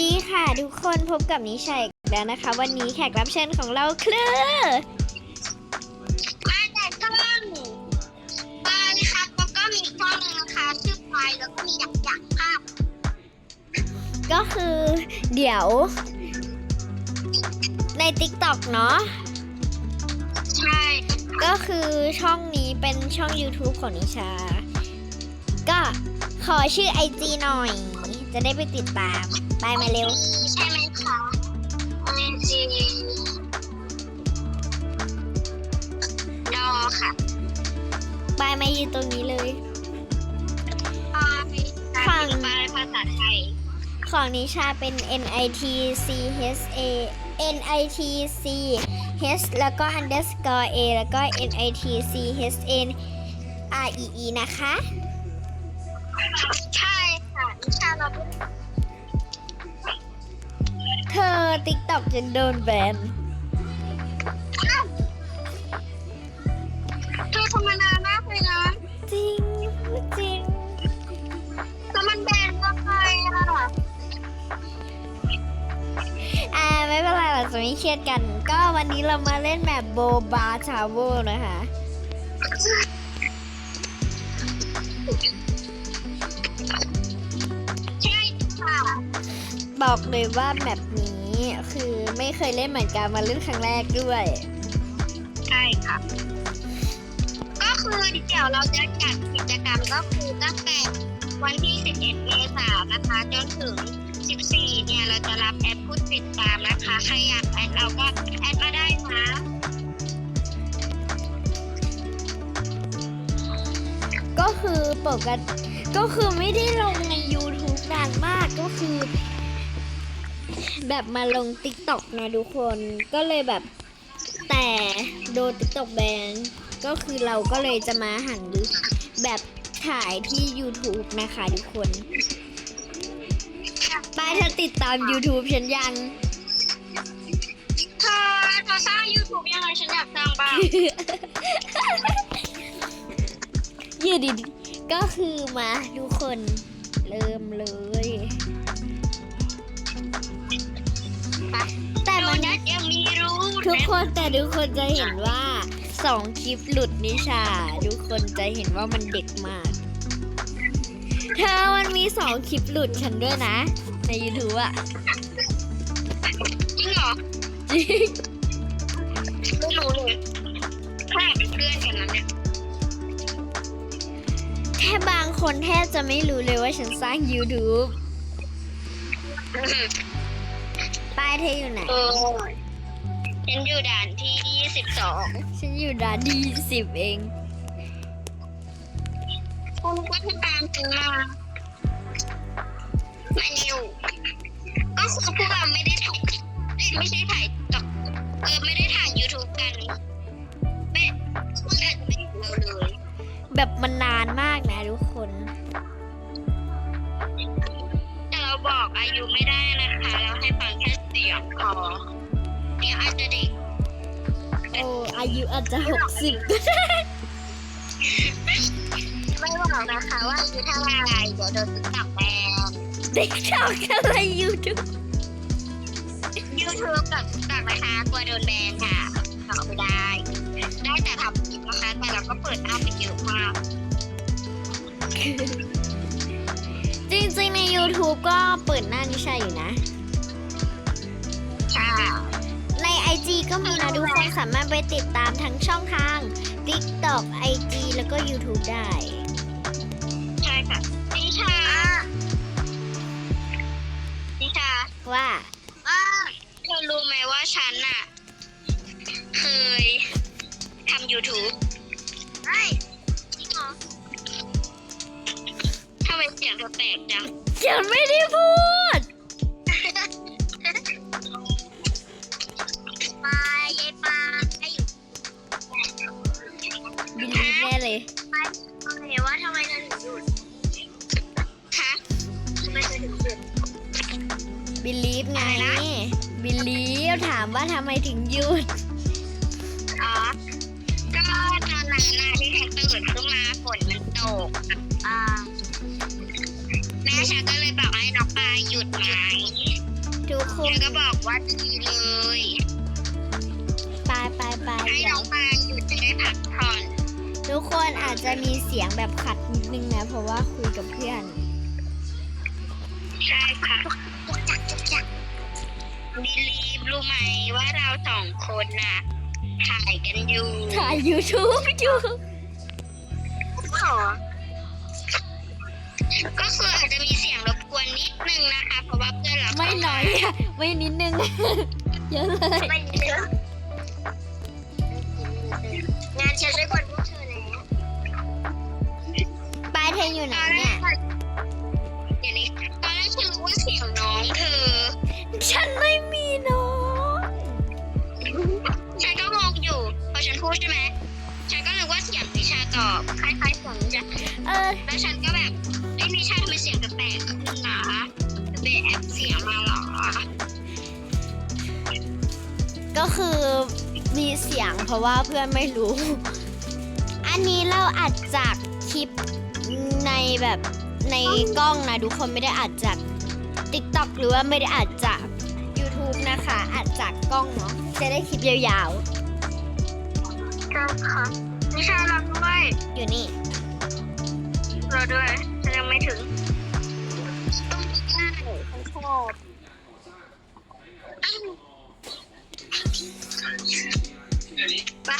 ดีค่ะทุกคนพบกับนิชัยอีกแล้วนะคะ วันนี้แขกรับเชิญของเราคือมาจากช่องปลานะครับแล้วก็มีช่องหนึงนะคะชื่อปลายแล้วก็มีอยากอยากภาพก็คือ เดี๋ยว ใน TikTok เนาะใช่ก็คือช่องนี้เป็นช่อง YouTube ของนิชา ก็ขอชื่อ IG หน่อย จะได้ไปติดตาม ไปมาเร็ว ใช่ไหมคะไอจีดอค่ะไปมายืนตรงนี้เลยปลายฝั่งปลายภาษาไทย ของนิชาเป็น N I T C H A N I T C H แล้วก็ underscore A แล้วก็ N I T C H N R E E นะคะ เธอ TikTok จะโดนแบนอ้าวเธอธรรมดามากเลยนะ จริงจริงแล้วมันแบนทำไมอะอ่าไม่เป็นไรเราจะไม่เครียดกัน ก็วันนี้เรามาเล่นแบบโบบาชาโวนะคะใช่ค่ะบอกเลยว่าแบบนี้ คือไม่เคยเล่นเหมือนกันมาเล่นครั้งแรกด้วย ใช่ค่ะ ก็คือเดี๋ยวเราจะจัดกิจกรรมก็คือตั้งแต่วันที่ 11 เมษายนนะคะ จนถึง 14 เนี่ย เราจะรับแอดผู้ติดตามนะคะ ใครอยากแอดเราก็แอดมาได้นะก็คือปกติก็คือไม่ได้ลงใน YouTube นานมากก็คือ แบบมาลง TikTok นะทุกคนก็เลยแบบแต่โดน TikTok แบนก็คือเราก็เลยจะมาหันแบบถ่ายที่ YouTube นะคะทุกคนป้ายถ้าติดตาม YouTube ฉันยังเธอเธอสร้าง YouTube ยังไงฉันอยากสร้างบ้างยืดดีๆก็คือมาทุกคนเริ่มเลย แต่มันโดนัทยังมีรู้ทุกคนแต่ทุกคนจะเห็นว่าสองคลิปหลุดนิชา ทุกคนจะเห็นว่ามันเด็กมาก เธอมันมีสองคลิปหลุดฉันด้วยนะ ใน YouTube อะจริงเหรอจริงไม่รู้เลยแค่เป็นเพื่อนกันนะเนี่ยแค่บางคนแทบจะไม่รู้เลยว่าฉันสร้าง YouTube ป้ายเธออยู่ไหน เออฉันอยู่ด่านที่22ฉันอยู่ด่านที่สิบเอง คุณก็จะตามฉันมามาเร็วก็คือพวกเราไม่ได้ถ่ายเอ้ยไม่ใช่ถ่ายตอกเออไม่ได้ถ่าย YouTube กัน ไม่พวกเราไม่อยู่เราเลย แบบมันนาน อ้อายุอาจจะหกสิบไม่บอกนะคะว่าอายุเท่าไหร่เดี๋ยวโดนติ๊กต็อกแบนเด็กชอบอะไรยูทูบยูทูบกับติ๊กต็อกนะคะกลัวโดนแบนค่ะตอบไม่ได้ ได้แต่ทำคลิปนะคะแต่เราก็เปิดหน้าไปเยอะมากจริงๆใน YouTube ก็เปิดหน้านิชาอยู่นะค่ะ ก็มีนะทุกคนสามารถไปติดตามทั้งช่องทาง TikTok IG แล้วก็ YouTube ได้ ใช่ค่ะนิชานิชาว่าเธอรู้ไหมว่าฉันน่ะเคยทำ YouTube ใช่จริงเหรอทำไมเสียงเธอแปลกจัง ฉันไม่ได้พูด บิลลีฟไงอะไรนะบิลลีฟถามว่าทำไมถึงหยุด อ๋อ ก็ตอนนั้นน่ะที่แท็กตื่นขึ้นมาฝนมันตก อ่า แม่ฉันก็เลยบอกให้น้องปลาหยุดไหมทุกคเธอนก็บอกว่าดีเลยไปไปไปให้เดี๋น้ยอวงมาหยุดจะได้พักผ่อน ทุกคนอาจจะมีเสียงแบบขัดนิดนึงนะ เพราะว่าคุยกับเพื่อน รู้ไหมว่าเราสองคนน่ะถ่ายกันอยู่ถ่าย YouTube อยู่ขอก็คืออาจจะมีเสียงรบกวนนิดนึงนะคะ เพราะว่าเพื่อนเราไม่น้อยอะไม่นิดนึง เยอะเลย ไม่เยอะงานฉันได้กวนพวกเธอแล้วปลายเธออยู่ไหนตอนแรเนี่ยกเดี๋ยวนี้ตอนแรกฉันรู้ว่าเสียงน้องเธอ ฉันไม่มีน้อง พูดใช่ไหมฉันก็นึกว่าเสียงนิชาตอบคล้ายๆเสียงนิชาเออแล้วฉันก็แบบเอ้ยนิชาทำไมเสียงแปลกๆขึ้นนะไปแอปเสียงมาเหรอก็คือมีเสียงเพราะว่าเพื่อนไม่รู้ อันนี้เราอัดจากคลิปในแบบในกล้องนะทุกคนไม่ได้อัดจาก TikTok หรือว่าไม่ได้อัดจาก YouTube นะคะ อัดจากกล้องเนาะจะได้คลิปยาว ใช่ค่ะนิชาเราด้วยๆอยู่นี่ เราด้วยฉันยังไม่ถึงต้องมีหน้าหนูฉันชอบอ้าวไป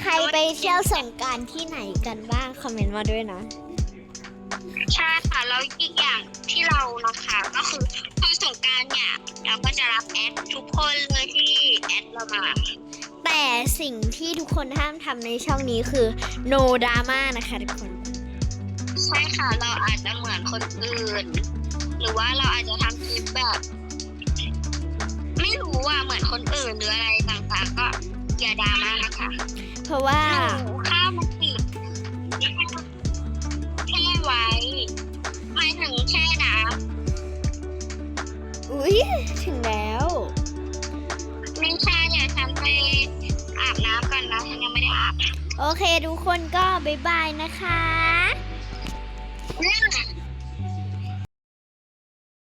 ใครไปเที่ยวสงกรารที่ไหนกันบ้าง คอมเมนต์มาด้วยนะ ใช่ค่ะแล้วอีกอย่างที่เรานะคะก็คือพอสงกรารเนี่ย เราก็จะรับแอดทุกคนเลยที่แอดเรามา แต่สิ่งที่ทุกคนห้ามทำในช่องนี้คือ no drama นะคะทุกคน ใช่ค่ะ เราอาจจะเหมือนคนอื่น หรือว่าเราอาจจะทำคลิปแบบ ไม่รู้ว่าเหมือนคนอื่นหรืออะไรต่างๆ ก็อย่าดราม่านะคะเพราะว่าหนูข้าวมันติดแช่ไว้ อุ๊ยถึงแล้วำไม่ใช่เดี๋ยวฉันไปอาบน้ำก่อนนะฉันยังไม่ได้อาบ โอเคทุกคนก็บ๊ายบายนะคะเรื่อง